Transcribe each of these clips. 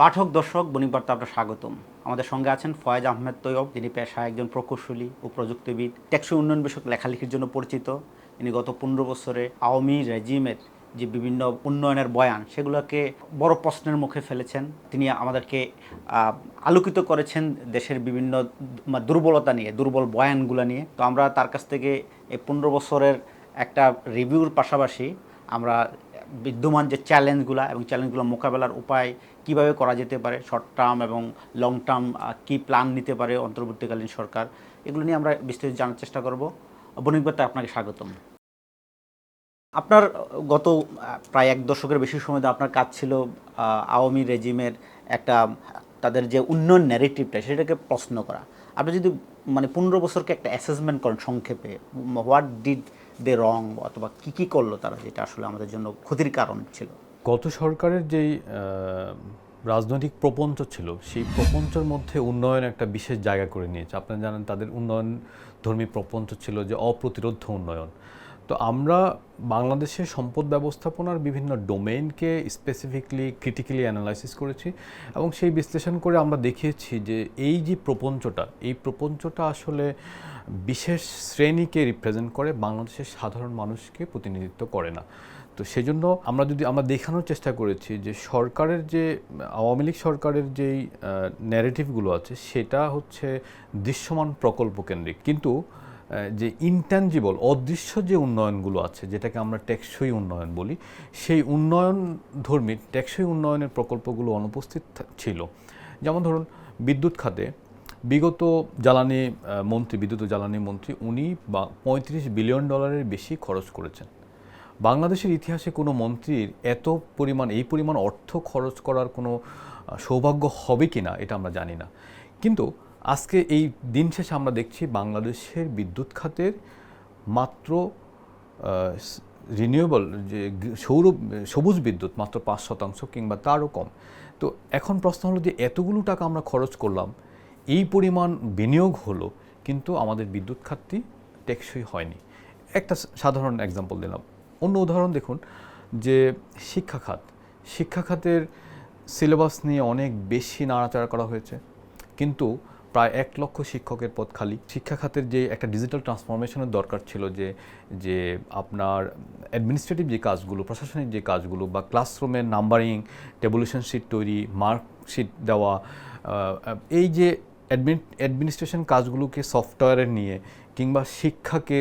পাঠক, দর্শক, বণিকবার্তা আপনার স্বাগতম। আমাদের সঙ্গে আছেন ফয়েজ আহমেদ তৈয়ব, যিনি পেশায় একজন প্রকৌশলী ও প্রযুক্তিবিদ, টেকসই উন্নয়ন বিষয়ক লেখালেখির জন্য পরিচিত। ইনি গত পনেরো বছরে আওয়ামী রেজিমের যে বিভিন্ন উন্নয়নের বয়ান, সেগুলোকে বড় প্রশ্নের মুখে ফেলেছেন। তিনি আমাদেরকে আলোকিত করেছেন দেশের বিভিন্ন দুর্বলতা নিয়ে, দুর্বল বয়ানগুলো নিয়ে। তো আমরা তার কাছ থেকে এই পনেরো বছরের একটা রিভিউর পাশাপাশি আমরা বিদ্যমান যে চ্যালেঞ্জগুলো এবং চ্যালেঞ্জগুলো মোকাবেলার উপায় কীভাবে করা যেতে পারে? শর্ট টার্ম এবং লং টার্ম কি প্ল্যান নিতে পারে অন্তর্বর্তীকালীন সরকার? এগুলো নিয়ে আমরা বিস্তারিত জানার চেষ্টা করব। বণিকবার্তা আপনাকে স্বাগতম। আপনার গত প্রায় এক দশকের বেশি সময় আপনার কাজ ছিল আওয়ামী রেজিমের একটা, তাদের যে উন্নয়ন ন্যারেটিভটা সেটাকে প্রশ্ন করা। আপনি যদি মানে পনেরো বছরকে একটা অ্যাসেসমেন্ট করেন সংক্ষেপে হোয়াট ডিড দে রং অথবা কি কি করল তারা, যেটা আসলে আমাদের জন্য ক্ষতির কারণ ছিল? গত সরকারের যেই রাজনৈতিক প্রপঞ্চ ছিল, সেই প্রপঞ্চের মধ্যে উন্নয়ন একটা বিশেষ জায়গা করে নিয়েছে। আপনারা জানেন তাদের উন্নয়ন ধর্মী প্রপঞ্চ ছিল যে অপ্রতিরোধ উন্নয়ন। তো আমরা বাংলাদেশের সম্পদ ব্যবস্থাপনার বিভিন্ন ডোমেইনকে স্পেসিফিকলি ক্রিটিক্যালি অ্যানালাইসিস করেছি এবং সেই বিশ্লেষণ করে আমরা দেখিয়েছি যে এই যে প্রপঞ্চটা, এই প্রপঞ্চটা আসলে বিশেষ শ্রেণীকে রিপ্রেজেন্ট করে বাংলাদেশের সাধারণ মানুষকে প্রতিনিধিত্ব করে না। তো সেজন্য আমরা যদি, আমরা দেখানোর চেষ্টা করেছি যে সরকারের যে, আওয়ামী লীগ সরকারের যেই ন্যারেটিভগুলো আছে, সেটা হচ্ছে দৃশ্যমান প্রকল্প কেন্দ্রিক কিন্তু যে ইনট্যাঞ্জিবল অদৃশ্য যে উন্নয়নগুলো আছে, যেটাকে আমরা টেকসই উন্নয়ন বলি, সেই উন্নয়ন ধর্মী টেকসই উন্নয়নের প্রকল্পগুলো অনুপস্থিত ছিল। যেমন ধরুন, বিদ্যুৎ খাতে বিগত জ্বালানি মন্ত্রী, বিদ্যুৎ জ্বালানি মন্ত্রী, উনি বা পঁয়ত্রিশ বিলিয়ন ডলারের বেশি খরচ করেছেন। বাংলাদেশের ইতিহাসে কোনো মন্ত্রীর এত পরিমাণ, এই পরিমাণ অর্থ খরচ করার কোনো সৌভাগ্য হবে কি না এটা আমরা জানি না। কিন্তু আজকে এই দিন শেষে আমরা দেখছি বাংলাদেশের বিদ্যুৎ খাতের মাত্র রিনিউয়েবল যে সৌর, সবুজ বিদ্যুৎ মাত্র পাঁচ শতাংশ কিংবা তারও কম। তো এখন প্রশ্ন হলো যে এতগুলো টাকা আমরা খরচ করলাম, এই পরিমাণ বিনিয়োগ হলো, কিন্তু আমাদের বিদ্যুৎ খাতটি টেকসই হয়নি। একটা সাধারণ এক্সাম্পল দিলাম। অন্য উদাহরণ দেখুন, যে শিক্ষা খাত শিক্ষা খাতের সিলেবাস নিয়ে অনেক বেশি নাড়াচাড়া করা হয়েছে। কিন্তু প্রায় এক লক্ষ শিক্ষকের পদ খালি। শিক্ষা খাতের যে একটা ডিজিটাল ট্রান্সফরমেশনের দরকার ছিল, যে যে আপনার অ্যাডমিনিস্ট্রেটিভ যে কাজগুলো, প্রশাসনিক যে কাজগুলো বা ক্লাসরুমের নাম্বারিং টেবুলেশন শিট তৈরি মার্কশিট দেওয়া এই যে অ্যাডমিনিস্ট্রেশন কাজগুলোকে সফটওয়্যারে নিয়ে কিংবা শিক্ষাকে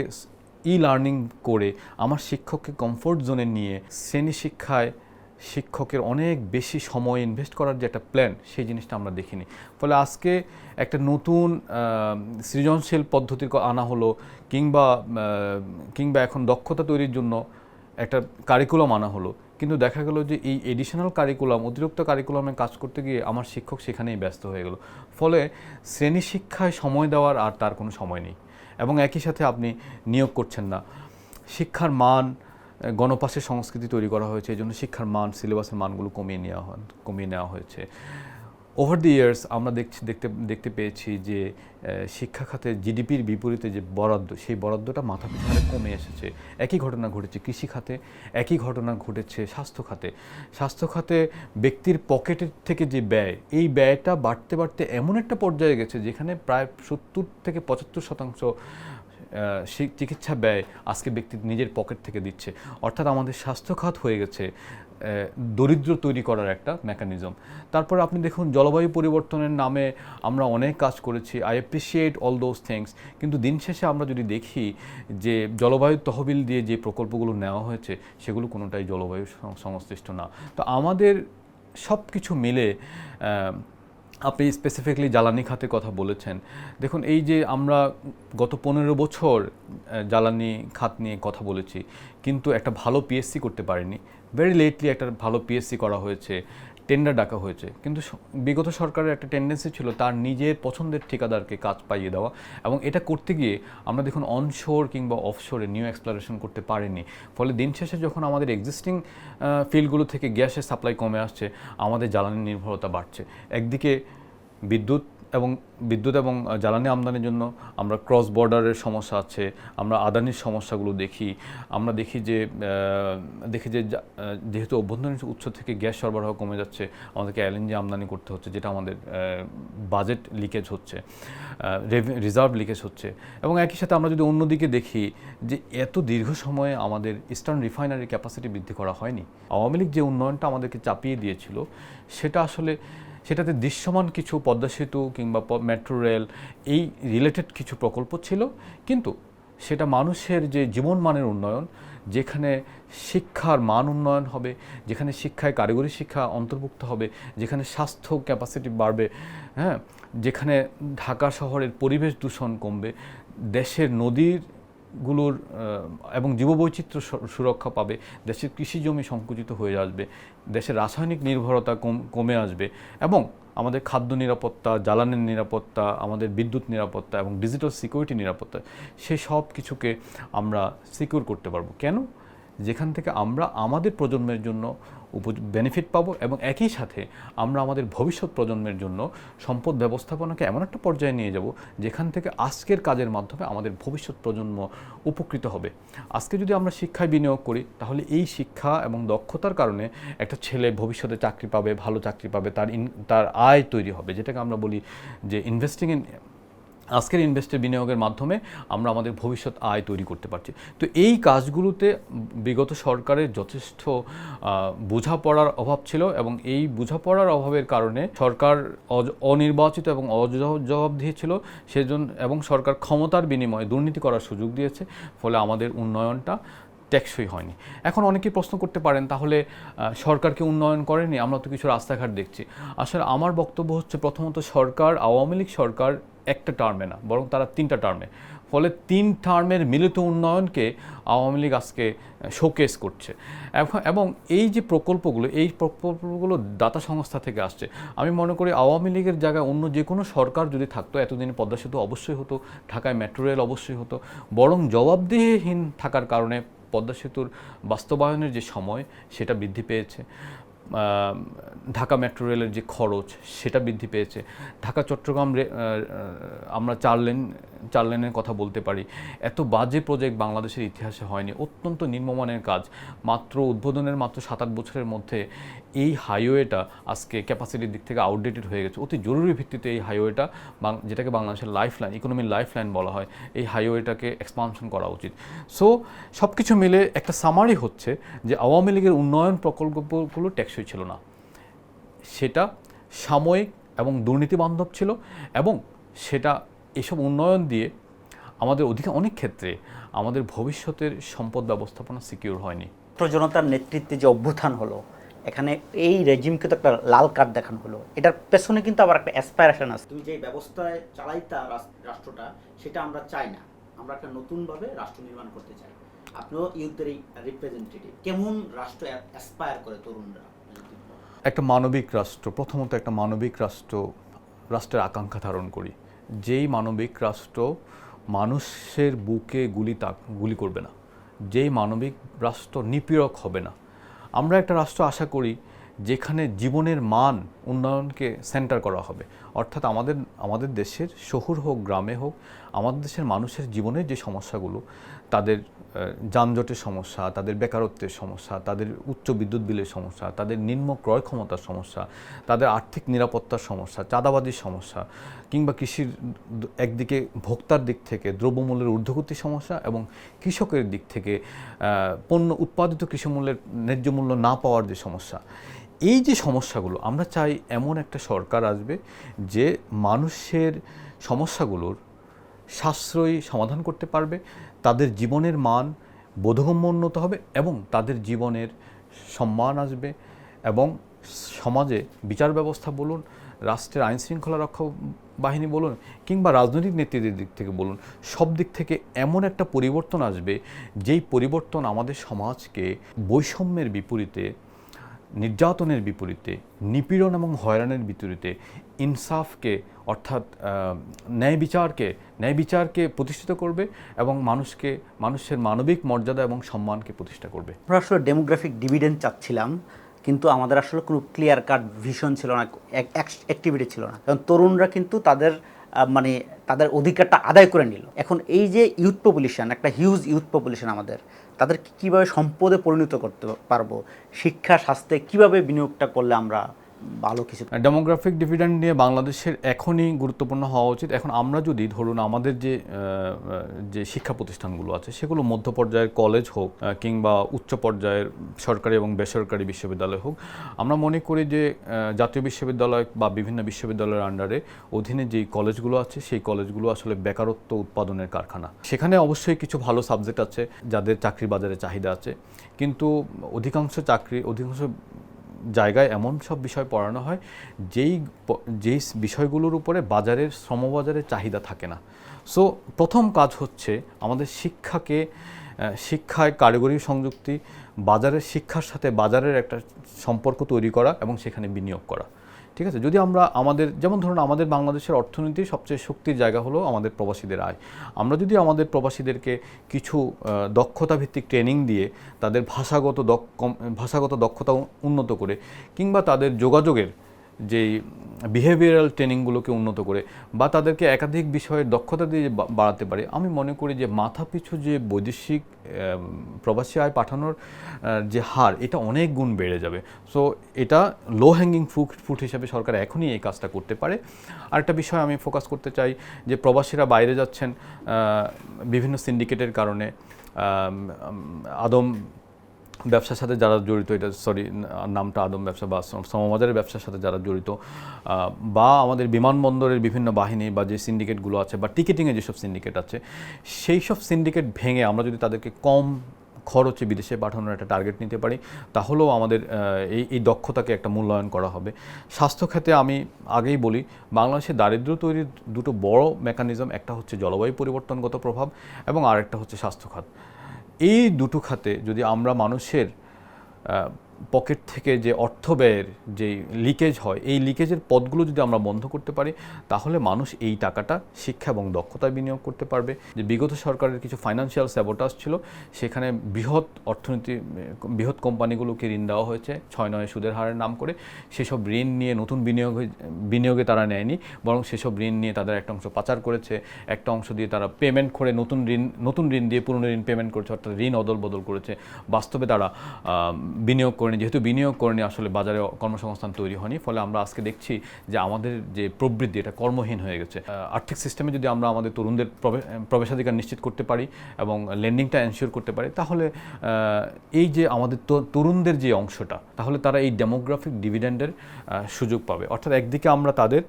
ই লার্নিং করে আমার শিক্ষককে কমফোর্ট জোনে নিয়ে শ্রেণি শিক্ষায় শিক্ষকের অনেক বেশি সময় ইনভেস্ট করার যে একটা প্ল্যান সেই জিনিসটা আমরা দেখিনি। ফলে আজকে একটা নতুন সৃজনশীল পদ্ধতি আনা হলো কিংবা কিংবা এখন দক্ষতা তৈরির জন্য একটা কারিকুলাম আনা হলো। কিন্তু দেখা গেল যে এই এডিশনাল কারিকুলাম অতিরিক্ত কারিকুলামে কাজ করতে গিয়ে আমার শিক্ষক সেখানেই ব্যস্ত হয়ে গেল। ফলে শ্রেণি শিক্ষায় সময় দেওয়ার আর তার কোনো সময় নেই। এবং একই সাথে আপনি নিয়োগ করছেন না। শিক্ষার মান গণপাশের সংস্কৃতি তৈরি করা হয়েছে, এই জন্য শিক্ষার মান, সিলেবাসের মানগুলো কমিয়ে নেওয়া হয় কমিয়ে নেওয়া হয়েছে। ওভার দি ইয়ার্স আমরা দেখছি, দেখতে দেখতে পেয়েছি যে শিক্ষা খাতে জিডিপির বিপরীতে যে বরাদ্দ, সেই বরাদ্দটা মাথা পিছু হারে কমে এসেছে। একই ঘটনা ঘটেছে কৃষি খাতে, একই ঘটনা ঘটেছে স্বাস্থ্য খাতে। স্বাস্থ্য খাতে ব্যক্তির পকেটের থেকে যে ব্যয়, এই ব্যয়টা বাড়তে বাড়তে এমন একটা পর্যায়ে গেছে যেখানে প্রায় সত্তর থেকে পঁচাত্তর শতাংশ চিকিৎসা ব্যয় আজকে ব্যক্তি নিজের পকেট থেকে দিচ্ছে। অর্থাৎ আমাদের স্বাস্থ্য খাত হয়ে গেছে। দরিদ্র তৈরি করার একটা মেকানিজম তারপর আপনি দেখুন, জলবায়ু পরিবর্তনের নামে আমরা অনেক কাজ করেছি I appreciate all those things কিন্তু দিন শেষে আমরা যদি দেখি যে জলবায়ু তহবিল দিয়ে যে প্রকল্পগুলো নেওয়া হয়েছে, সেগুলো কোনোটাই জলবায়ু সংশ্লিষ্ট না। তো আমাদের সব কিছু মিলে আপনি স্পেসিফিকলি জ্বালানি খাতে কথা বলেছেন। দেখুন, এই যে আমরা গত পনেরো বছর জ্বালানি খাত নিয়ে কথা বলেছি, কিন্তু একটা ভালো পিএসসি করতে পারিনি। ভেরি লেটলি একটা ভালো পিএসসি করা হয়েছে টেন্ডার ডাকা হয়েছে। কিন্তু বিগত সরকারের একটা টেন্ডেন্সি ছিল তার নিজের পছন্দের ঠিকাদারকে কাজ পাইয়ে দেওয়া এবং এটা করতে গিয়ে আমরা দেখুন অনশোর কিংবা অফশোরে নিউ এক্সপ্লোরেশন করতে পারিনি। ফলে দিন শেষে যখন আমাদের এক্সিস্টিং ফিল্ডগুলো থেকে গ্যাসের সাপ্লাই কমে আসছে, আমাদের জ্বালানি নির্ভরতা বাড়ছে। একদিকে বিদ্যুৎ এবং বিদ্যুৎ এবং জ্বালানি আমদানির জন্য আমরা ক্রস বর্ডারের সমস্যা আছে, আমরা আদানির সমস্যাগুলো দেখি, আমরা দেখি যে দেখি যে যেহেতু অভ্যন্তরীণ উৎস থেকে গ্যাস সরবরাহ কমে যাচ্ছে, আমাদেরকে এলএনজি আমদানি করতে হচ্ছে, যেটা আমাদের বাজেট লিকেজ হচ্ছে রিজার্ভ লিকেজ হচ্ছে। এবং একই সাথে আমরা যদি অন্যদিকে দেখি যে এত দীর্ঘ সময়ে আমাদের ইস্টার্ন রিফাইনারি ক্যাপাসিটি বৃদ্ধি করা হয়নি, আওয়ামী লীগ যে উন্নয়নটা আমাদেরকে চাপিয়ে দিয়েছিল, সেটা আসলে সেটাতে দৃশ্যমান কিছু পদ্মা সেতু কিংবা মেট্রো রেল এই রিলেটেড কিছু প্রকল্প ছিল। কিন্তু সেটা মানুষের যে জীবনমানের উন্নয়ন, যেখানে শিক্ষার মান উন্নয়ন হবে, যেখানে শিক্ষায় কারিগরি শিক্ষা অন্তর্ভুক্ত হবে, যেখানে স্বাস্থ্য ক্যাপাসিটি বাড়বে হ্যাঁ যেখানে ঢাকা শহরের পরিবেশ দূষণ কমবে, দেশের নদীর গুলোর এবং জীববৈচিত্র্য সুরক্ষা পাবে। দেশের কৃষি জমি সংকুচিত হয়ে আসবে, দেশের রাসায়নিক নির্ভরতা কমে আসবে, এবং আমাদের খাদ্য নিরাপত্তা, জ্বালানির নিরাপত্তা, আমাদের বিদ্যুৎ নিরাপত্তা, এবং ডিজিটাল সিকিউরিটি নিরাপত্তা, সে সব কিছুকে আমরা সিকিউর করতে পারব। কেন? যেখান থেকে আমরা আমাদের প্রজন্মের জন্য বেনিফিট পাবো এবং একই সাথে আমরা আমাদের ভবিষ্যৎ প্রজন্মের জন্য সম্পদ ব্যবস্থাপনাকে এমন একটা পর্যায়ে নিয়ে যাব যেখান থেকে আজকের কাজের মাধ্যমে আমাদের ভবিষ্যৎ প্রজন্ম উপকৃত হবে। আজকে যদি আমরা শিক্ষায় বিনিয়োগ করি, তাহলে এই শিক্ষা এবং দক্ষতার কারণে একটা ছেলে ভবিষ্যতে চাকরি পাবে, ভালো চাকরি পাবে, তার তার আয় তৈরি হবে, যেটাকে আমরা বলি যে ইনভেস্টিং ইন আজকের ইনভেস্টের বিনিয়োগের মাধ্যমে আমরা আমাদের ভবিষ্যৎ আয় তৈরি করতে পারছি। তো এই কাজগুলোতে বিগত সরকারের যথেষ্ট বোঝাপড়ার অভাব ছিল এবং এই বোঝাপড়ার অভাবের কারণে সরকার অনির্বাচিত এবং অজবাবদিহি ছিল সেজন্য এবং সরকার ক্ষমতার বিনিময়ে দুর্নীতি করার সুযোগ দিয়েছে, ফলে আমাদের উন্নয়নটা টেকসই হয়নি। এখন অনেকেই প্রশ্ন করতে পারেন, তাহলে সরকারকে উন্নয়ন করেনি? আমরা তো কিছু রাস্তাঘাট দেখছি। আসলে আমার বক্তব্য হচ্ছে প্রথমত সরকার, আওয়ামী লীগ সরকার একটা টার্মে না, বরং তারা তিনটা টার্মে ফলে তিন টার্মের মিলিত উন্নয়নকে আওয়ামী লীগ আজকে শোকেস করছে। এবং এই যে প্রকল্পগুলো, এই প্রকল্পগুলো দাতা সংস্থা থেকে আসছে, আমি মনে করি আওয়ামী লীগের জায়গায় অন্য যে কোনো সরকার যদি থাকতো, এতদিন পদ্মা সেতু অবশ্যই হতো, ঢাকায় মেট্রো রেল অবশ্যই হতো, বরং জবাবদিহিহীন থাকার কারণে পদ্মা সেতুর বাস্তবায়নের যে সময়, সেটা বৃদ্ধি পেয়েছে। ঢাকা মেট্রো রেলের যে খরচ, সেটা বৃদ্ধি পেয়েছে। ঢাকা, চট্টগ্রাম আমরা চার লেন, চার লেনের কথা বলতে পারি। এত বাজে প্রজেক্ট বাংলাদেশের ইতিহাসে হয়নি। অত্যন্ত নিম্নমানের কাজ। মাত্র উদ্বোধনের মাত্র সাত আট বছরের মধ্যে এই হাইওয়েটা আজকে ক্যাপাসিটির দিক থেকে আউটডেটেড হয়ে গেছে। অতি জরুরি ভিত্তিতে এই হাইওয়েটা যেটাকে বাংলাদেশের লাইফ লাইন ইকোনমির লাইফ লাইন বলা হয়, এই হাইওয়েটাকে এক্সপানশন করা উচিত। সো সব কিছু মিলে একটা সামারি হচ্ছে যে আওয়ামী লীগের উন্নয়ন প্রকল্পগুলো টেকসই ছিল না। সেটা সাময়িক এবং দুর্নীতি বান্ধব ছিল এবং সেটা এসব উন্নয়ন দিয়ে আমাদের অধিক অনেক ক্ষেত্রে আমাদের ভবিষ্যতের সম্পদ ব্যবস্থাপনা সিকিউর হয়নি। জনতার নেতৃত্বে যে অভ্যুত্থান হলো এখানে এই রেজিমকে তো একটা লাল কার্ড দেখানো হলো। এটার পেছনে কিন্তু আবার একটা অ্যাসপায়ারেশন আছে। তুমি যে ব্যবস্থায় চালাইতা রাষ্ট্রটা সেটা আমরা চাই না। আমরা একটা নতুনভাবে রাষ্ট্র নির্মাণ করতে চাই। আপনিও ইউথের এই রিপ্রেজেন্টেটিভ কেমন রাষ্ট্র অ্যাসপায়ার করে তরুণরা? একটা মানবিক রাষ্ট্র, প্রথমত একটা মানবিক রাষ্ট্র, রাষ্ট্রের আকাঙ্ক্ষা ধারণ করি। যেই মানবিক রাষ্ট্র মানুষের বুকে গুলি তাক গুলি করবে না। যেই মানবিক রাষ্ট্র নিপীড়ক হবে না। আমরা একটা রাষ্ট্র আশা করি যেখানে জীবনের মান উন্নয়নকে সেন্টার করা হবে। অর্থাৎ আমাদের আমাদের দেশের শহর হোক, গ্রামে হোক, আমাদের দেশের মানুষের জীবনের যে সমস্যাগুলো তাদের যানজটের সমস্যা, তাদের বেকারত্বের সমস্যা, তাদের উচ্চ বিদ্যুৎ বিলের সমস্যা, তাদের নিম্ন ক্রয় ক্ষমতার সমস্যা, তাদের আর্থিক নিরাপত্তার সমস্যা, চাঁদাবাজির সমস্যা, কিংবা কৃষির একদিকে ভোক্তার দিক থেকে দ্রব্যমূল্যের ঊর্ধ্বগতি সমস্যা এবং কৃষকের দিক থেকে পণ্য উৎপাদিত কৃষিমূল্যের ন্যায্য মূল্য না পাওয়ার যে সমস্যা, এই যে সমস্যাগুলো, আমরা চাই এমন একটা সরকার আসবে যে মানুষের সমস্যাগুলোর সাশ্রয়ী সমাধান করতে পারবে, তাদের জীবনের মান বোধগম্য উন্নত হবে এবং তাদের জীবনের সম্মান আসবে এবং সমাজে বিচার ব্যবস্থা বলুন, রাষ্ট্রের আইন শৃঙ্খলা রক্ষা বাহিনী বলুন কিংবা রাজনৈতিক নেতৃত্বের দিক থেকে বলুন, সব দিক থেকে এমন একটা পরিবর্তন আসবে যেই পরিবর্তন আমাদের সমাজকে বৈষম্যের বিপরীতে নির্যাতনের বিপরীতে, নিপীড়ন এবং হয়রানের বিপরীতে ইনসাফকে অর্থাৎ ন্যায় বিচারকে ন্যায় বিচারকে প্রতিষ্ঠিত করবে এবং মানুষকে, মানুষের মানবিক মর্যাদা এবং সম্মানকে প্রতিষ্ঠা করবে। আমরা আসলে ডেমোগ্রাফিক ডিভিডেন্ড চাচ্ছিলাম, কিন্তু আমাদের আসলে কোনো ক্লিয়ার কাট ভিশন ছিল না অ্যাক্টিভিটি ছিল না। কারণ তরুণরা কিন্তু তাদের মানে তাদের অধিকারটা আদায় করে নিল। এখন এই যে ইউথ পপুলেশন একটা হিউজ ইউথ পপুলেশন আমাদের তাদের কীভাবে সম্পদে পরিণত করতে পারব? শিক্ষা স্বাস্থ্যে কীভাবে বিনিয়োগটা করলে আমরা ভালো কিছু। ডেমোগ্রাফিক ডিভিডেন্ড নিয়ে বাংলাদেশের এখনই গুরুত্বপূর্ণ হওয়া উচিত। এখন আমরা যদি ধরুন আমাদের যে যে শিক্ষা প্রতিষ্ঠানগুলো আছে, সেগুলো মধ্য পর্যায়ের কলেজ হোক কিংবা উচ্চ পর্যায়ের সরকারি এবং বেসরকারি বিশ্ববিদ্যালয় হোক, আমরা মনে করি যে জাতীয় বিশ্ববিদ্যালয় বা বিভিন্ন বিশ্ববিদ্যালয়ের আন্ডারে অধীনে যেই কলেজগুলো আছে, সেই কলেজগুলো আসলে বেকারত্ব উৎপাদনের কারখানা। সেখানে অবশ্যই কিছু ভালো সাবজেক্ট আছে যাদের চাকরির বাজারে চাহিদা আছে। কিন্তু অধিকাংশ চাকরি, অধিকাংশ জায়গায় এমন সব বিষয় পড়ানো হয়, যেই যেই বিষয়গুলোর উপরে বাজারের, শ্রমবাজারের চাহিদা থাকে না। সো প্রথম কাজ হচ্ছে আমাদের শিক্ষাকে শিক্ষায় কারিগরি সংযুক্তি, বাজারের শিক্ষার সাথে বাজারের একটা সম্পর্ক তৈরি করা এবং সেখানে বিনিয়োগ করা। ঠিক আছে? যদি আমরা আমাদের, যেমন ধরুন আমাদের বাংলাদেশের অর্থনীতির সবচেয়ে শক্তির জায়গা হলো আমাদের প্রবাসীদের আয়। আমরা যদি আমাদের প্রবাসীদেরকে কিছু দক্ষতা ভিত্তিক ট্রেনিং দিয়ে তাদের ভাষাগত দক্ষ, ভাষাগত দক্ষতা উন্নত করে কিংবা তাদের যোগাযোগের যেই বিহেভিয়ারাল ট্রেনিংগুলোকে উন্নত করে বা তাদেরকে একাধিক বিষয়ের দক্ষতা দিয়ে বাড়াতে পারে, আমি মনে করি যে মাথাপিছু যে বৈদেশিক প্রবাসী আয় পাঠানোর যে হার, এটা অনেক গুণ বেড়ে যাবে। সো এটা লো হ্যাঙ্গিং ফ্রুট ফ্রুট হিসাবে সরকার এখনই এই কাজটা করতে পারে। আরেকটা বিষয় আমি ফোকাস করতে চাই, যে প্রবাসীরা বাইরে যাচ্ছেন বিভিন্ন সিন্ডিকেটের কারণে আদম ব্যবসার সাথে যারা জড়িত, এটা সরি নামটা আদম ব্যবসা বা সমবাজারের ব্যবসার সাথে যারা জড়িত বা আমাদের বিমানবন্দরের বিভিন্ন বাহিনী বা যে সিন্ডিকেটগুলো আছে বা টিকিটিংয়ে যেসব সিন্ডিকেট আছে, সেই সব সিন্ডিকেট ভেঙে আমরা যদি তাদেরকে কম খরচে বিদেশে পাঠানোর একটা টার্গেট নিতে পারি, তাহলেও আমাদের এই এই দক্ষতাকে একটা মূল্যায়ন করা হবে। স্বাস্থ্য খাতে আমি আগেই বলি, বাংলাদেশে দারিদ্র্য তৈরির দুটো বড় মেকানিজম একটা হচ্ছে জলবায়ু পরিবর্তনগত প্রভাব এবং আরেকটা হচ্ছে স্বাস্থ্য খাত। এই দুটো খাতে যদি আমরা মানুষের পকেট থেকে যে অর্থ ব্যয়ের যে লিকেজ হয়, এই লিকেজের পথগুলো যদি আমরা বন্ধ করতে পারি, তাহলে মানুষ এই টাকাটা শিক্ষা এবং দক্ষতায় বিনিয়োগ করতে পারবে। যে বিগত সরকারের কিছু ফাইন্যান্সিয়াল স্যাবোটাস ছিল, সেখানে বৃহৎ অর্থনীতি, বৃহৎ কোম্পানিগুলোকে ঋণ দেওয়া হয়েছে, ছয় নয় সুদের হারের নাম করে। সেসব ঋণ নিয়ে নতুন বিনিয়োগ বিনিয়োগে তারা নেয়নি, বরং সেসব ঋণ নিয়ে তাদের একটা অংশ পাচার করেছে। একটা অংশ দিয়ে তারা পেমেন্ট করে নতুন ঋণ নতুন ঋণ দিয়ে পুরনো ঋণ পেমেন্ট করেছে, অর্থাৎ ঋণ অদল বদল করেছে। বাস্তবে তারা বিনিয়োগ করেনি, যেহেতু বিনিয়োগ করেনি, আসলে বাজারে কর্মসংস্থান তৈরি হয়নি। ফলে আমরা আজকে দেখছি যে আমাদের যে প্রবৃদ্ধি, এটা কর্মহীন হয়ে গেছে। আর্থিক সিস্টেমে যদি আমরা আমাদের তরুণদের প্রবে- প্রবেশাধিকার নিশ্চিত করতে পারি এবং লেন্ডিংটা এনশিওর করতে পারি, তাহলে এই যে আমাদের তরুণদের যে অংশটা, তাহলে তারা এই ডেমোগ্রাফিক ডিভিডেন্ডের সুযোগ পাবে। অর্থাৎ একদিকে আমরা তাদের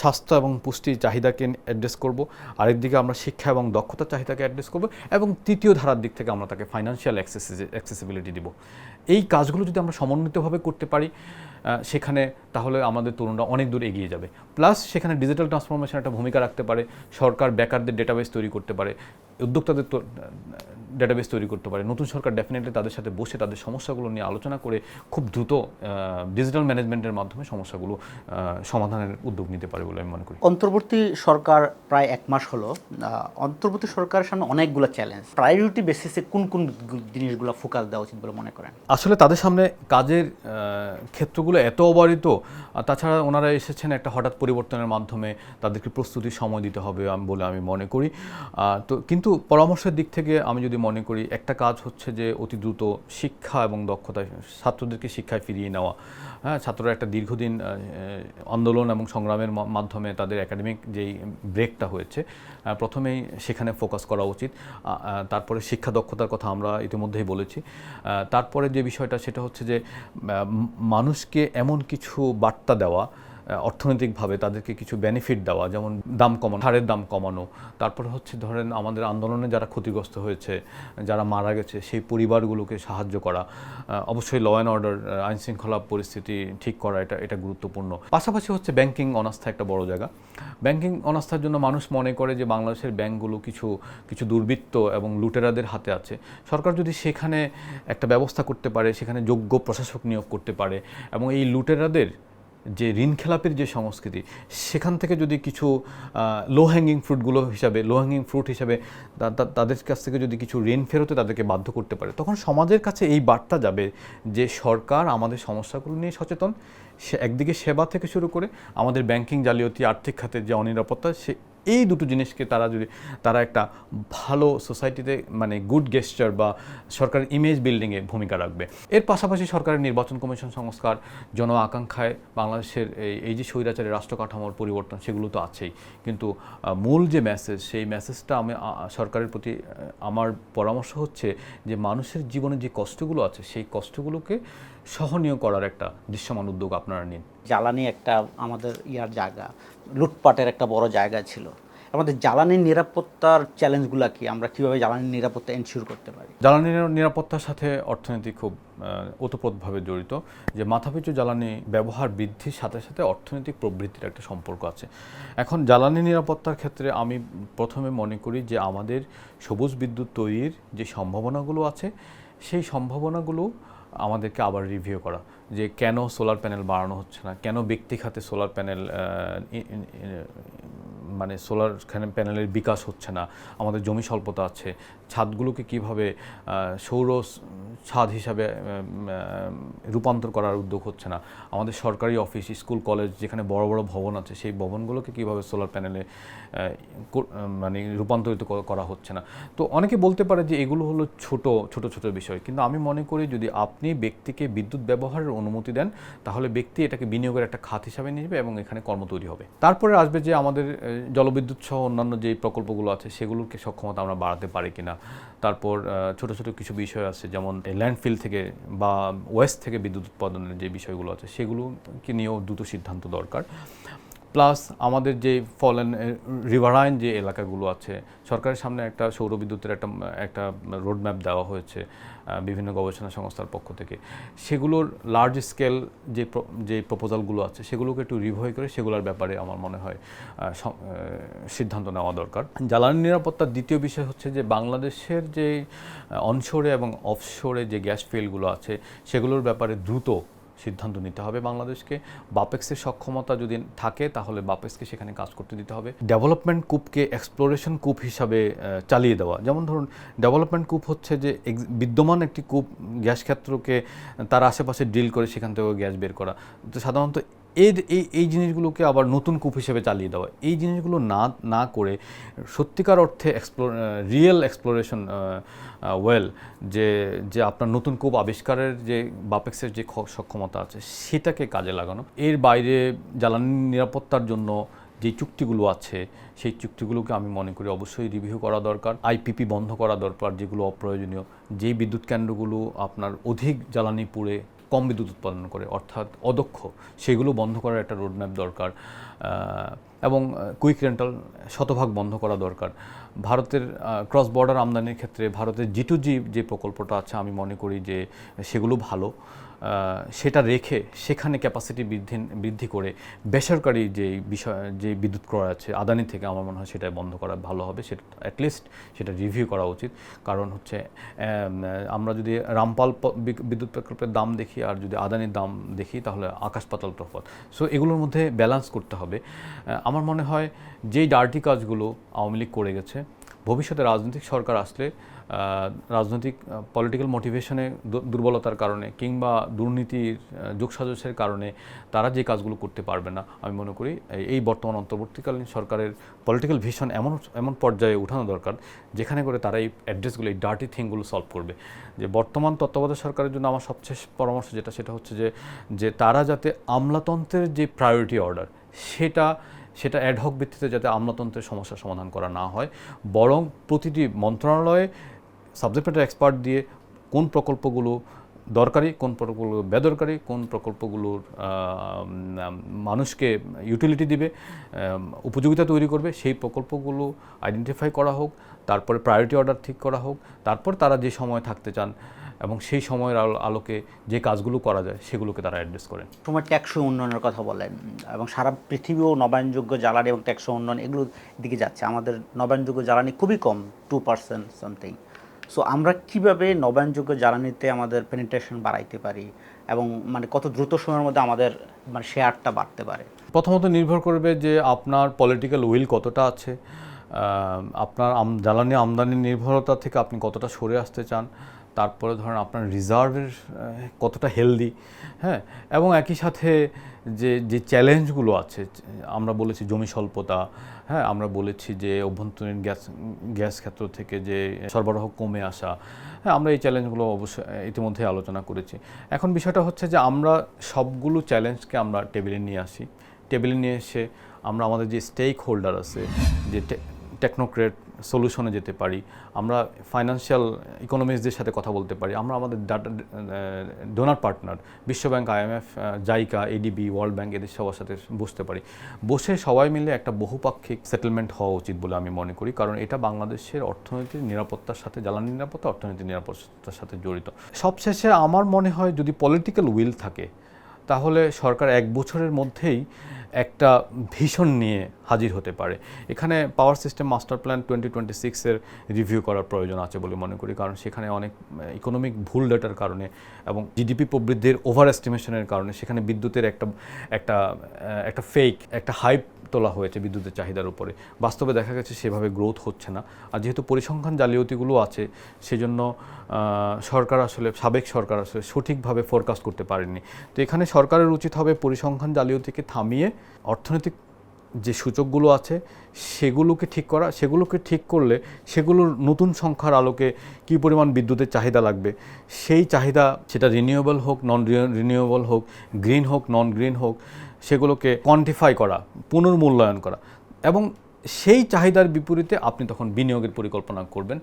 স্বাস্থ্য এবং পুষ্টির চাহিদাকে অ্যাড্রেস করব। আরেক দিকে আমরা শিক্ষা এবং দক্ষতার চাহিদাকে অ্যাড্রেস করব এবং তৃতীয় ধারার দিক থেকে আমরা তাকে ফাইন্যান্সিয়াল অ্যাক্সেসিবিলিটি দিব। এই কাজগুলো যদি আমরা সমন্বিতভাবে করতে পারি সেখানে তাহলে আমাদের তরুণরা অনেক দূর এগিয়ে যাবে। প্লাস সেখানে ডিজিটাল ট্রান্সফরমেশন একটা ভূমিকা রাখতে পারে। সরকার বেকারদের ডেটাবেস তৈরি করতে পারে। উদ্যোক্তাদের ডেটাবেস তৈরি করতে পারে। নতুন সরকার ডেফিনেটলি তাদের সাথে বসে তাদের সমস্যাগুলো নিয়ে আলোচনা করে খুব দ্রুত ডিজিটাল ম্যানেজমেন্টের মাধ্যমে সমস্যাগুলো সমাধানের উদ্যোগ নিতে পারে বলে আমি মনে করি। অন্তর্বর্তী সরকার প্রায় এক মাস হলো। অন্তর্বর্তী সরকারের সামনে অনেকগুলো চ্যালেঞ্জ প্রায়োরিটি বেসিসে কোন কোন জিনিসগুলো ফোকাস দেওয়া উচিত বলে মনে করেন? আসলে তাদের সামনে কাজের ক্ষেত্রগুলো এত অবারিত তাছাড়া ওনারা এসেছেন একটা হঠাৎ পরিবর্তনের মাধ্যমে তাদেরকে প্রস্তুতির সময় দিতে হবে আমি বলে আমি মনে করি। তো কিন্তু পরামর্শের দিক থেকে আমি যদি মনে করি, একটা কাজ হচ্ছে যে অতি দ্রুত শিক্ষা এবং দক্ষতা, ছাত্রদেরকে শিক্ষায় ফিরিয়ে নেওয়া। হ্যাঁ ছাত্ররা একটা দীর্ঘদিন আন্দোলন এবং সংগ্রামের মাধ্যমে তাদের একাডেমিক যেই ব্রেকটা হয়েছে প্রথমেই সেখানে ফোকাস করা উচিত। তারপরে শিক্ষা দক্ষতার কথা আমরা ইতিমধ্যেই বলেছি। তারপরে যে বিষয়টা সেটা হচ্ছে যে মানুষকে এমন কিছু বার্তা দেওয়া অর্থনৈতিকভাবে তাদেরকে কিছু বেনিফিট দেওয়া, যেমন দাম কমানো সারের দাম কমানো। তারপর হচ্ছে ধরেন আমাদের আন্দোলনে যারা ক্ষতিগ্রস্ত হয়েছে, যারা মারা গেছে, সেই পরিবারগুলোকে সাহায্য করা অবশ্যই ল অ্যান্ড অর্ডার আইন শৃঙ্খলা পরিস্থিতি ঠিক করা, এটা এটা গুরুত্বপূর্ণ। পাশাপাশি হচ্ছে ব্যাংকিং অনাস্থা একটা বড় জায়গা। ব্যাংকিং অনাস্থার জন্য মানুষ মনে করে যে বাংলাদেশের ব্যাংকগুলো কিছু কিছু দুর্বৃত্ত এবং লুটেরাদের হাতে আছে। সরকার যদি সেখানে একটা ব্যবস্থা করতে পারে, সেখানে যোগ্য প্রশাসক নিয়োগ করতে পারে, এবং এই লুটেরাদের যে ঋণ খেলাপের যে সংস্কৃতি, সেখান থেকে যদি কিছু লো হ্যাঙ্গিং ফ্রুটগুলো হিসাবে লো হ্যাঙ্গিং ফ্রুট হিসাবে তাদের কাছ থেকে যদি কিছু ঋণ ফেরতে তাদেরকে বাধ্য করতে পারে, তখন সমাজের কাছে এই বার্তা যাবে যে সরকার আমাদের সমস্যাগুলো নিয়ে সচেতন, সে একদিকে সেবা থেকে শুরু করে আমাদের ব্যাংকিং জালিয়াতি, আর্থিক খাতের যে অনিরাপত্তা, সে এই দুটো জিনিসকে তারা যদি, তারা একটা ভালো সোসাইটিতে মানে গুড গেস্টার বা সরকারের ইমেজ বিল্ডিংয়ে ভূমিকা রাখবে। এর পাশাপাশি সরকারের নির্বাচন কমিশন সংস্কার, জন আকাঙ্ক্ষায় বাংলাদেশের এই যে স্বৈরাচারী রাষ্ট্র কাঠামোর পরিবর্তন, সেগুলো তো আছেই। কিন্তু মূল যে মেসেজ সেই মেসেজটা আমি সরকারের প্রতি আমার পরামর্শ হচ্ছে যে মানুষের জীবনে যে কষ্টগুলো আছে, সেই কষ্টগুলোকে সহনীয় করার একটা দৃশ্যমান উদ্যোগ আপনারা নিন। জ্বালানি একটা আমাদের ইয়ার জায়গা। লুটপাটের একটা বড় জায়গা ছিল। আমাদের জ্বালানির নিরাপত্তার চ্যালেঞ্জগুলো কি? আমরা কীভাবে জ্বালানির নিরাপত্তা এনশিওর করতে পারি? জ্বালানি নিরাপত্তার সাথে অর্থনীতি খুব ওতপ্রোতভাবে জড়িত। যে মাথাপিছু জ্বালানি ব্যবহার বৃদ্ধির সাথে সাথে অর্থনৈতিক প্রবৃত্তির একটা সম্পর্ক আছে। এখন জ্বালানি নিরাপত্তার ক্ষেত্রে আমি প্রথমে মনে করি যে আমাদের সবুজ বিদ্যুৎ তৈরির যে সম্ভাবনাগুলো আছে, সেই সম্ভাবনাগুলো আমাদেরকে আবার রিভিউ করা। যে কেন সোলার প্যানেল বাড়ানো হচ্ছে না? কেন ব্যক্তি খাতে সোলার প্যানেল মানে সোলার প্যানেলের বিকাশ হচ্ছে না? আমাদের জমি স্বল্পতা আছে ছাদগুলোকে কীভাবে সৌর ছাদ হিসাবে রূপান্তর করার উদ্যোগ হচ্ছে না। আমাদের সরকারি অফিস, স্কুল, কলেজ যেখানে বড় বড় ভবন আছে, সেই ভবনগুলোকে কীভাবে সোলার প্যানেলে মানে রূপান্তরিত করা হচ্ছে না। তো অনেকে বলতে পারে যে এগুলো হলো ছোট ছোট ছোট বিষয়। কিন্তু আমি মনে করি যদি আপনি ব্যক্তিকে বিদ্যুৎ ব্যবহারের অনুমতি দেন, তাহলে ব্যক্তি এটাকে বিনিয়োগের একটা খাত হিসাবে নেবে এবং এখানে কর্ম তৈরি হবে। তারপরে আসবে যে আমাদের জলবিদ্যুৎ সহ অন্যান্য যে প্রকল্পগুলো আছে, সেগুলোকে সক্ষমতা আমরা বাড়াতে পারি কিনা। তারপর ছোট ছোট কিছু বিষয় আছে, যেমন ল্যান্ডফিল থেকে বা ওয়েস্ট থেকে বিদ্যুৎ উৎপাদনের যে বিষয়গুলো আছে সেগুলো নিয়েও দ্রুত সিদ্ধান্ত দরকার। প্লাস আমাদের যে ফলেন রিভারাইন যে এলাকাগুলো আছে, সরকারের সামনে একটা সৌর বিদ্যুতের একটা একটা রোডম্যাপ দেওয়া হয়েছে বিভিন্ন গবেষণা সংস্থার পক্ষ থেকে। সেগুলোর লার্জ স্কেল যে যে প্রপোজালগুলো আছে, সেগুলোকে একটু রিভয় করে সেগুলোর ব্যাপারে আমার মনে হয় সিদ্ধান্ত নেওয়া দরকার। জ্বালানি নিরাপত্তার দ্বিতীয় বিষয় হচ্ছে যে বাংলাদেশের যে অনশোরে এবং অফশোরে যে গ্যাস ফিল্ডগুলো আছে, সেগুলোর ব্যাপারে দ্রুত সিদ্ধান্ত নিতে হবে বাংলাদেশকে। বাপেক্সের সক্ষমতা যদি থাকে, তাহলে বাপেক্সকে সেখানে কাজ করতে দিতে হবে। ডেভেলপমেন্ট কূপকে এক্সপ্লোরেশন কূপ হিসাবে চালিয়ে দেওয়া। যেমন ধরুন, ডেভেলপমেন্ট কূপ হচ্ছে যে বিদ্যমান একটি কূপ, গ্যাস ক্ষেত্রকে তার আশেপাশে ডিল করে সেখান থেকে গ্যাস বের করা। তো সাধারণত এই এই এই জিনিসগুলোকে আবার নতুন কূপ হিসেবে চালিয়ে দেওয়া। এই জিনিসগুলো না না করে সত্যিকার অর্থে এক্সপ্লোর রিয়েল এক্সপ্লোরেশন ওয়েল যে যে আপনার নতুন কূপ আবিষ্কারের যে, বাপেক্সের যে সক্ষমতা আছে, সেটাকে কাজে লাগানো। এর বাইরে জ্বালানি নিরাপত্তার জন্য যে চুক্তিগুলো আছে, সেই চুক্তিগুলোকে আমি মনে করি অবশ্যই রিভিউ করা দরকার। আইপিপি বন্ধ করা দরকার, যেগুলো অপ্রয়োজনীয়। যেই বিদ্যুৎ কেন্দ্রগুলো আপনার অধিক জ্বালানি পুড়ে কম বিদ্যুৎ উৎপাদন করে, অর্থাৎ অদক্ষ, সেগুলো বন্ধ করার একটা রোডম্যাপ দরকার। এবং কুইক রেন্টাল শতভাগ বন্ধ করা দরকার। ভারতের ক্রস বর্ডার আমদানির ক্ষেত্রে ভারতের জি টু জি যে প্রকল্পটা আছে, আমি মনে করি যে সেগুলো ভালো। সেটা রেখে সেখানে ক্যাপাসিটি বৃদ্ধি বৃদ্ধি করে বেসরকারি যে বিষয় যে বিদ্যুৎ ক্রয় আছে, আদানি থেকে আমার মনে হয় সেটা বন্ধ করা ভালো হবে। সেটা অ্যাটলিস্ট সেটা রিভিউ করা উচিত। কারণ হচ্ছে আমরা যদি রামপাল বিদ্যুৎ প্রকল্পের দাম দেখি আর যদি আদানির দাম দেখি, তাহলে আকাশ পাতাল তফাৎ। সো এগুলোর মধ্যে ব্যালেন্স করতে হবে। আমার মনে হয় যেই ডার্টি কাজগুলো আওয়ামী লীগ করে গেছে ভবিষ্যতে রাজনৈতিক সরকার আসলে রাজনৈতিক পলিটিক্যাল মোটিভেশনে দুর্বলতার কারণে কিংবা দুর্নীতির যোগসাজসের কারণে তারা যে কাজগুলো করতে পারবে না, আমি মনে করি এই বর্তমান অন্তর্বর্তীকালীন সরকারের পলিটিক্যাল ভিশন এমন এমন পর্যায়ে উঠানো দরকার, যেখানে করে তারা এই অ্যাড্রেসগুলো এই ডার্টি থিংগুলো সলভ করবে। যে বর্তমান তত্ত্বাবধায়ক সরকারের জন্য আমার সবচেয়ে পরামর্শ যেটা, সেটা হচ্ছে যে যে তারা যাতে আমলাতন্ত্রের যে প্রায়োরিটি অর্ডার সেটা সেটা অ্যাডহক ভিত্তিতে যাতে আমলাতন্ত্রের সমস্যার সমাধান করা না হয়, বরং প্রতিটি মন্ত্রণালয়ে সাবজেক্ট ম্যাটার এক্সপার্ট দিয়ে কোন প্রকল্পগুলো দরকারি, কোন প্রকল্পগুলো বেদরকারি, কোন প্রকল্পগুলোর মানুষকে ইউটিলিটি দিবে উপযোগিতা তৈরি করবে, সেই প্রকল্পগুলো আইডেন্টিফাই করা হোক, তারপরে প্রায়োরিটি অর্ডার ঠিক করা হোক, তারপর তারা যে সময় থাকতে চান এবং সেই সময়ের আলো- আলোকে যে কাজগুলো করা যায় সেগুলোকে তারা অ্যাড্রেস করেন সময় ট্যাক্সই উন্নয়নের কথা বলেন এবং সারা পৃথিবীও নবায়নযোগ্য জ্বালানি এবং ট্যাক্সই উন্নয়ন এগুলোর দিকে যাচ্ছে। আমাদের নবায়নযোগ্য জ্বালানি খুবই কম টু পার্সেন্ট সামথিং সো আমরা কীভাবে নবায়নযোগ্য জ্বালানিতে আমাদের পেনিট্রেশন বাড়াইতে পারি এবং মানে কত দ্রুত সময়ের মধ্যে আমাদের মানে শেয়ারটা বাড়তে পারে? প্রথমত নির্ভর করবে যে আপনার পলিটিক্যাল উইল কতটা আছে আপনার জ্বালানি আমদানি নির্ভরতা থেকে আপনি কতটা সরে আসতে চান তারপরে ধরেন আপনার রিজার্ভের কতটা হেলদি হ্যাঁ? এবং একই সাথে যে যে চ্যালেঞ্জগুলো আছে, আমরা বলেছি জমি স্বল্পতা হ্যাঁ? আমরা বলেছি যে অভ্যন্তরীণ গ্যাস গ্যাস ক্ষেত্র থেকে যে সরবরাহ কমে আসা হ্যাঁ? আমরা এই চ্যালেঞ্জগুলো অবশ্যই ইতিমধ্যে আলোচনা করেছি। এখন বিষয়টা হচ্ছে যে আমরা সবগুলো চ্যালেঞ্জকে আমরা টেবিলে নিয়ে আসি। টেবিলে নিয়ে এসে আমরা আমাদের যে স্টেক হোল্ডার আছে, যে টেকনোক্রেট সলিউশনে যেতে পারি, আমরা ফাইন্যান্সিয়াল ইকোনমিক্সদের সাথে কথা বলতে পারি, আমরা আমাদের ডাটা ডোনার পার্টনার বিশ্বব্যাংক IMF JICA ADB world bank এদের সবার সাথে বসতে পারি। বসে সবাই মিলে একটা বহুপাক্ষিক সেটেলমেন্ট হওয়া উচিত বলে আমি মনে করি, কারণ এটা বাংলাদেশের অর্থনীতির নিরাপত্তার সাথে, জ্বালানি নিরাপত্তা অর্থনীতির নিরাপত্তার সাথে জড়িত। সবশেষে আমার মনে হয় যদি পলিটিক্যাল উইল থাকে তাহলে সরকার এক বছরের মধ্যেই একটা ভীষণ নিয়ে হাজির হতে পারে। এখানে power system master plan twenty twenty সিক্সের রিভিউ করার প্রয়োজন আছে বলে মনে করি, কারণ সেখানে অনেক ইকোনমিক ভুল ডেটার কারণে এবং জিডিপি প্রবৃদ্ধির ওভার এস্টিমেশনের কারণে সেখানে বিদ্যুতের একটা একটা একটা ফেক একটা হাইপ তোলা হয়েছে বিদ্যুতের চাহিদার উপরে। বাস্তবে দেখা গেছে সেভাবে গ্রোথ হচ্ছে না। আর যেহেতু পরিসংখ্যান জালিয়াতিগুলো আছে, সেজন্য সরকার আসলে, সাবেক সরকার আসলে সঠিকভাবে ফোরকাস্ট করতে পারেনি তো এখানে সরকারের উচিত হবে পরিসংখ্যান জালিয়াতিকে থামিয়ে অর্থনৈতিক যে সূচকগুলো আছে, সেগুলোকে ঠিক করা, সেগুলোকে ঠিক করলে সেগুলোর নতুন সংখ্যার আলোকে কী পরিমাণ বিদ্যুতের চাহিদা লাগবে? সেই চাহিদা সেটা রিনিউয়েবল হোক নন রিনিউয়েবল হোক গ্রিন হোক নন গ্রিন হোক, সেগুলোকে কোয়ান্টিফাই করা, পুনর্মূল্যায়ন করা। এবং সেই চাহিদার বিপরীতে আপনি তখন বিনিয়োগের পরিকল্পনা করবেন।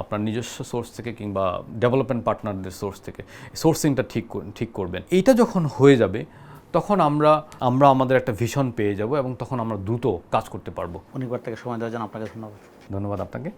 আপনার নিজস্ব সোর্স থেকে কিংবা ডেভেলপমেন্ট পার্টনারদের সোর্স থেকে সোর্সিংটা ঠিক ঠিক করবেন। এইটা যখন হয়ে যাবে তখন আমরা আমরা আমাদের একটা ভিশন পেয়ে যাব এবং তখন আমরা দ্রুত কাজ করতে পারব। অনেকবার থেকে সময় দেওয়ার জন্য আপনাকে ধন্যবাদ। ধন্যবাদ আপনাকে।